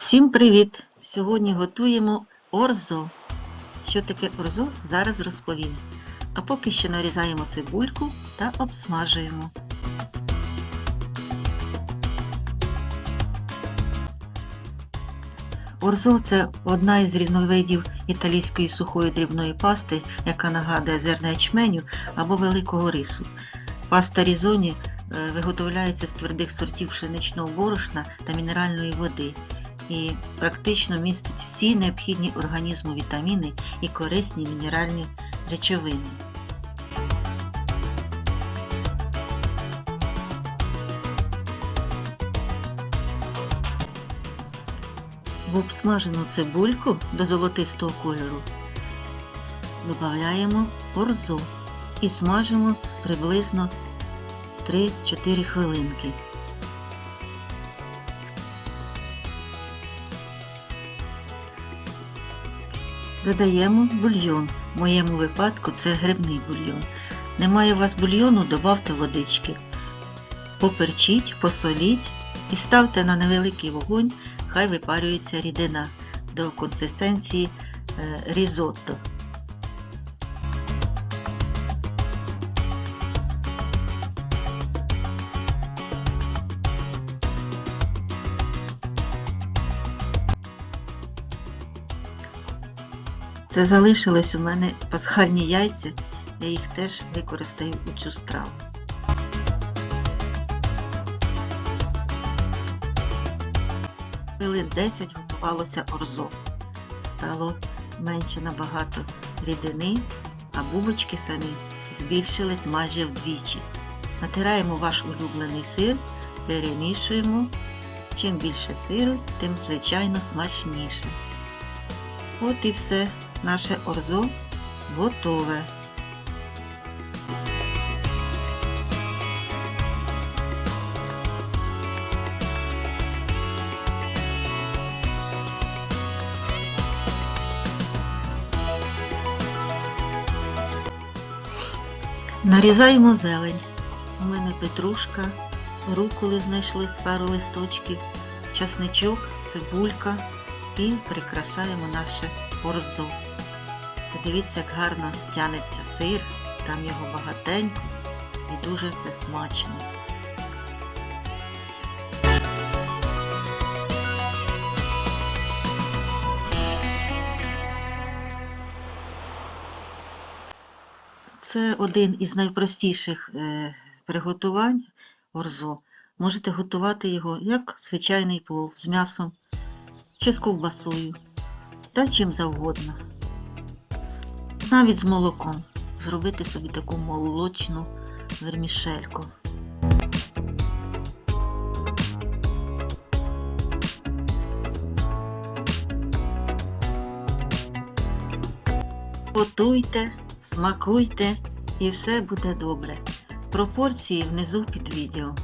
Всім привіт! Сьогодні готуємо орзо. Що таке орзо, зараз розповім. А поки що нарізаємо цибульку та обсмажуємо. Орзо це одна із рівновидів італійської сухої дрібної пасти, яка нагадує зерна ячменю або великого рису. Паста різоні е, виготовляється з твердих сортів пшеничного борошна та мінеральної води і практично містить всі необхідні організму вітаміни і корисні мінеральні речовини. В обсмажену цибульку до золотистого кольору додаємо орзо і смажимо приблизно 3-4 хвилинки. Додаємо бульйон. В моєму випадку це грибний бульйон. Немає у вас бульйону, додавте водички. Поперчіть, посоліть і ставте на невеликий вогонь, хай випарюється рідина до консистенції е, різотто. Це залишилось у мене пасхальні яйця, я їх теж використаю у цю страву. Хвилин 10 готувалося орзо. Стало менше набагато рідини, а бубочки самі збільшились майже вдвічі. Натираємо ваш улюблений сир, перемішуємо. Чим більше сиру, тим звичайно смачніше. От і все, наше орзо готове. Нарізаємо зелень. У мене петрушка, руколи знайшлось пару листочків, часничок, цибулька і прикрашаємо наше орзо. Подивіться, як гарно тянеться сир, там його багатенько і дуже це смачно. Це один із найпростіших е, приготувань орзо. Можете готувати його як звичайний плов з м'ясом чи з ковбасою та чим завгодно. Навіть з молоком. Зробити собі таку молочну вермішельку. Готуйте, смакуйте і все буде добре. Пропорції внизу під відео.